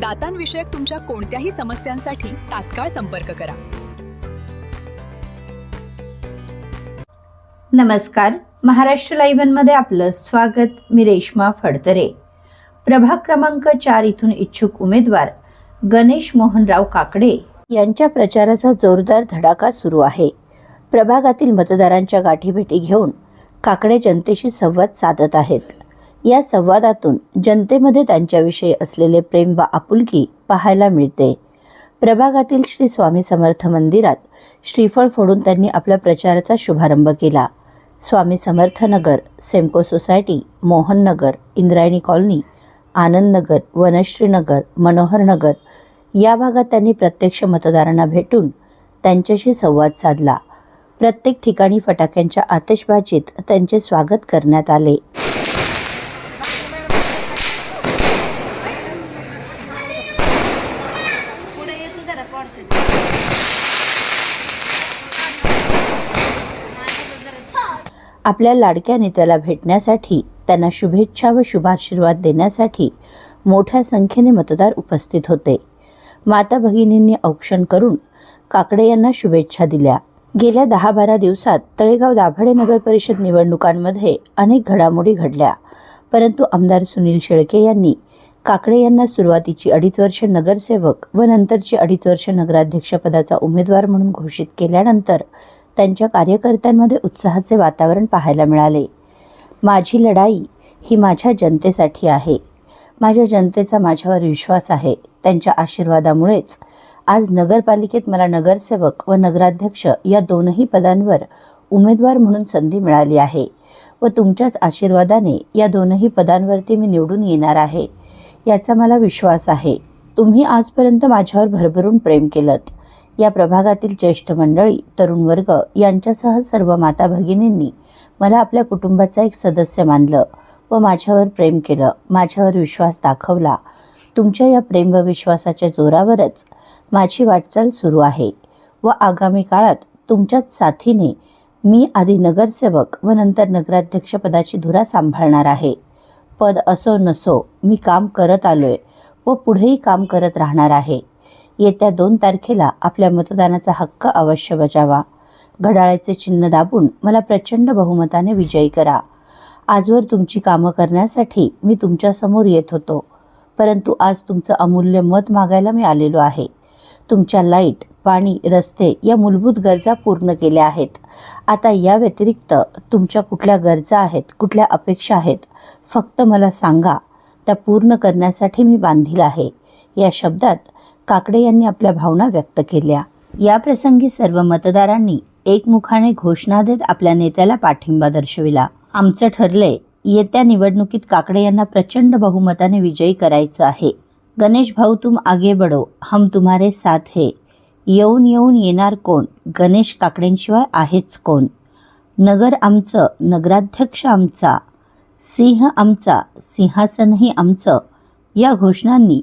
दातांविषयक तुमच्या कोणत्याही समस्यांसाठी तात्काळ संपर्क करा. नमस्कार. महाराष्ट्र लाईव्हमध्ये आपलं स्वागत. मी रेश्मा फडतरे. प्रभाग क्रमांक चार इथून इच्छुक उमेदवार गणेश मोहनराव काकडे यांच्या प्रचाराचा जोरदार धडाका सुरू आहे. प्रभागातील मतदारांच्या गाठीभेटी घेऊन काकडे जनतेशी संवाद साधत आहेत. या संवादातून जनतेमध्ये त्यांच्याविषयी असलेले प्रेम व आपुलकी पाहायला मिळते. प्रभागातील श्री स्वामी समर्थ मंदिरात श्रीफळ फोडून त्यांनी आपल्या प्रचाराचा शुभारंभ केला. Swami Samarth Nagar Semco society Mohan Nagar Indrayani colony Anand Nagar Vanashree Nagar Manohar Nagar या भागात त्यांनी प्रत्यक्ष मतदारांना भेटून त्यांच्याशी संवाद साधला. प्रत्येक ठिकाणी फटाक्यांच्या आतिषबाजीत त्यांचे स्वागत करण्यात आले. आपल्या लाडक्या नेत्याला भेटण्यासाठी त्यांना शुभेच्छा व शुभाशीर्वाद देण्यासाठी मोठ्या संख्येने मतदार उपस्थित होते. माता भगिनींनी औक्षण करून काकडे यांना शुभेच्छा दिल्या. गेल्या दहा बारा दिवसात तळेगाव दाभाडे नगर परिषद निवडणुकांमध्ये अनेक घडामोडी घडल्या. परंतु आमदार सुनील शेळके यांनी काकडे यांना सुरुवातीची अडीच वर्ष नगरसेवक व नंतरची अडीच वर्ष नगराध्यक्षपदाचा उमेदवार म्हणून घोषित केल्यानंतर त्यांच्या कार्यकर्त्यांमध्ये उत्साहाचे वातावरण पाहायला मिळाले. माझी लढाई ही माझ्या जनतेसाठी आहे. माझ्या जनतेचा माझ्यावर विश्वास आहे. त्यांच्या आशीर्वादामुळेच आज नगरपालिकेत मला नगरसेवक व नगराध्यक्ष या दोनही पदांवर उमेदवार म्हणून संधी मिळाली आहे व तुमच्याच आशीर्वादाने या दोनही पदांवरती मी निवडून येणार आहे. याचा मला विश्वास आहे. तुम्ही आजपर्यंत माझ्यावर भरभरून प्रेम केलं या प्रभागातील ज्येष्ठ मंडळी तरुण वर्ग यांच्यासह सर्व माता भगिनींनी मला आपल्या कुटुंबाचा एक सदस्य मानलं व माझ्यावर प्रेम केलं माझ्यावर विश्वास दाखवला. तुमच्या या प्रेम व विश्वासाच्या जोरावरच माझी वाटचाल सुरू आहे व आगामी काळात तुमच्याच साथीने मी आधी नगरसेवक व नंतर नगराध्यक्षपदाची धुरा सांभाळणार आहे. पद असो नसो मी काम करत आलोय व पुढेही काम करत राहणार आहे. येत्या दोन तारखेला आपल्या मतदानाचा हक्क अवश्य बजावा. घड्याळाचे चिन्ह दाबून मला प्रचंड बहुमताने विजयी करा. आजवर तुमची कामं करण्यासाठी मी तुमच्यासमोर येत होतो. परंतु आज तुमचं अमूल्य मत मागायला मी आलेलो आहे. तुमच्या लाइट पाणी रस्ते या मूलभूत गरजा पूर्ण केल्या आहेत. आता या व्यतिरिक्त तुमच्या कुठल्या गरजा आहेत कुठल्या अपेक्षा आहेत फक्त मला सांगा. त्या पूर्ण करण्यासाठी मी बांधील आहे. या शब्दात काकडे यांनी आपल्या भावना व्यक्त केल्या. या प्रसंगी सर्व मतदारांनी एकमुखाने घोषणा देत आपल्या नेत्याला पाठिंबा दर्शविला. आमचं ठरलंय येत्या निवडणुकीत काकडे यांना प्रचंड बहुमताने विजयी करायचं आहे. गणेश भाऊ तुम आगे बढो हम तुम्हारे साथ हे. येऊन येऊन येणार कोण? गणेश काकडेंशिवाय आहेच कोण? नगर आमचं नगराध्यक्ष आमचा. सिंह आमचा सिंहासनही आमचं. या घोषणांनी